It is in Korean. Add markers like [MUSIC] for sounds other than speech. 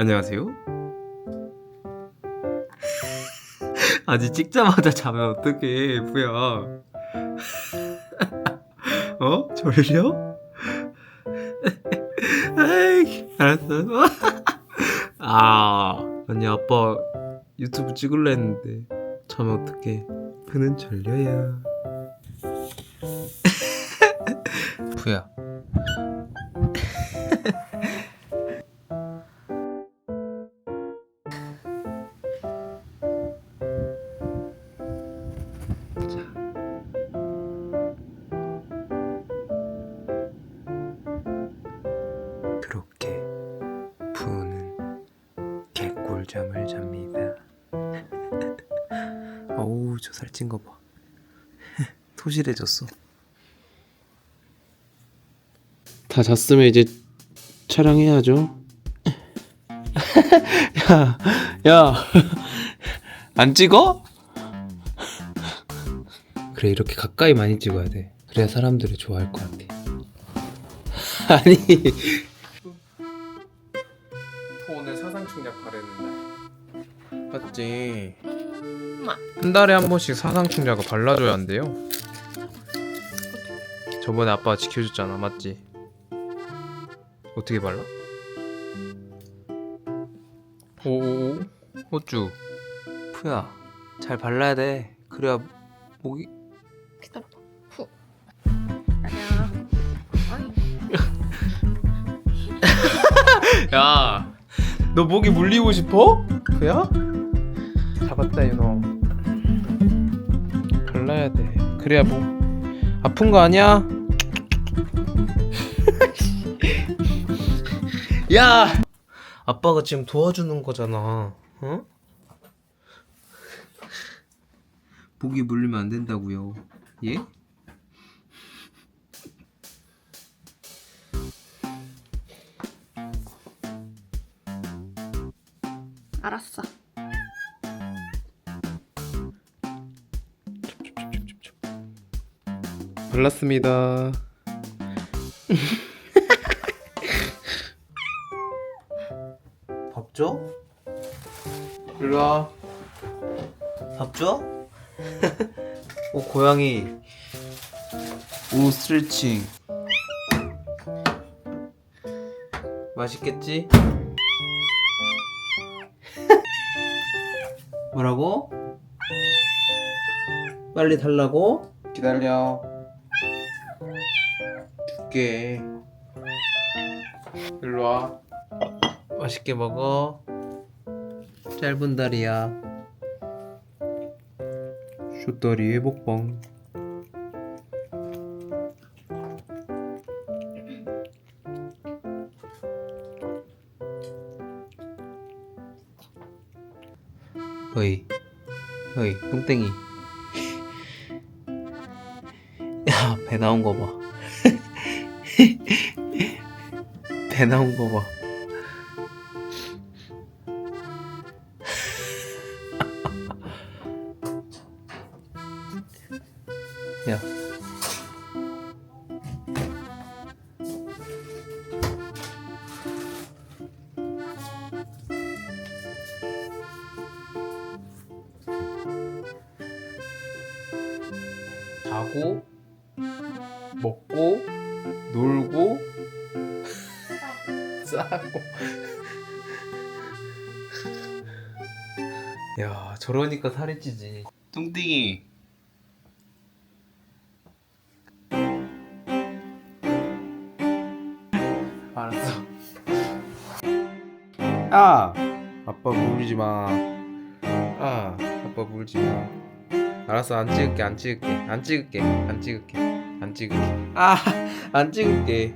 안녕하세요. [LAUGHS] 아직 찍자마자 자면 어떡해, 부야. [LAUGHS] 어? 졸려? 아이, [LAUGHS] 알았어. 아, 아니 아빠 유튜브 찍을래 했는데 자면 어떡해. 부는 졸려요. 부야. 잠을 잡니다. [LAUGHS] 어우 저 살찐 거 봐. [LAUGHS] 토실해졌어. 다 잤으면 이제 촬영해야죠. [LAUGHS] 야, 야, 안 찍어? 그래 이렇게 가까이 많이 찍어야 돼. 그래야 사람들이 좋아할 것 같아. 아니. 오늘 사상 충격 바르는 날. 맞지? 한 달에 한 번씩 사상 충격을 발라줘야 한대요. 저번에 아빠가 지켜줬잖아, 맞지? 어떻게 발라? 오오오 호주 푸야 잘 발라야 돼 그래야 목이 기다려봐. 후. 아니야. [LAUGHS] 야, 너 목이 물리고 싶어? 그야? 잡았다 이놈. 발라야 돼. 그래야 뭐 아픈 거 아니야? [LAUGHS] 야, 아빠가 지금 도와주는 거잖아. 어? 목이 물리면 안 된다고요. 예? 알았어. 발랐습니다. 밥 줘? 일로 와. 밥 줘? 오 고양이. 오 스트레칭. 맛있겠지? 뭐라고? 빨리 달라고? 기다려. 줄게. 일로 와. 맛있게 먹어. 짧은 다리야. 쇼다리의 먹방. 어이, 어이, 뚱땡이. 야, 배 나온 거 봐. [LAUGHS] 배 나온 거 봐. [LAUGHS] 야. 자고 먹고 놀고 [LAUGHS] 싸고. [LAUGHS] 야 저러니까 살이 찌지. 뚱띵이. 알았어. 아 아빠 물지 마. 아, 아빠 물지 마. 알았어, 안 찍을게, 안 찍을게, 안 찍을게, 안 찍을게, 안 찍을게. 아, 안 찍을게.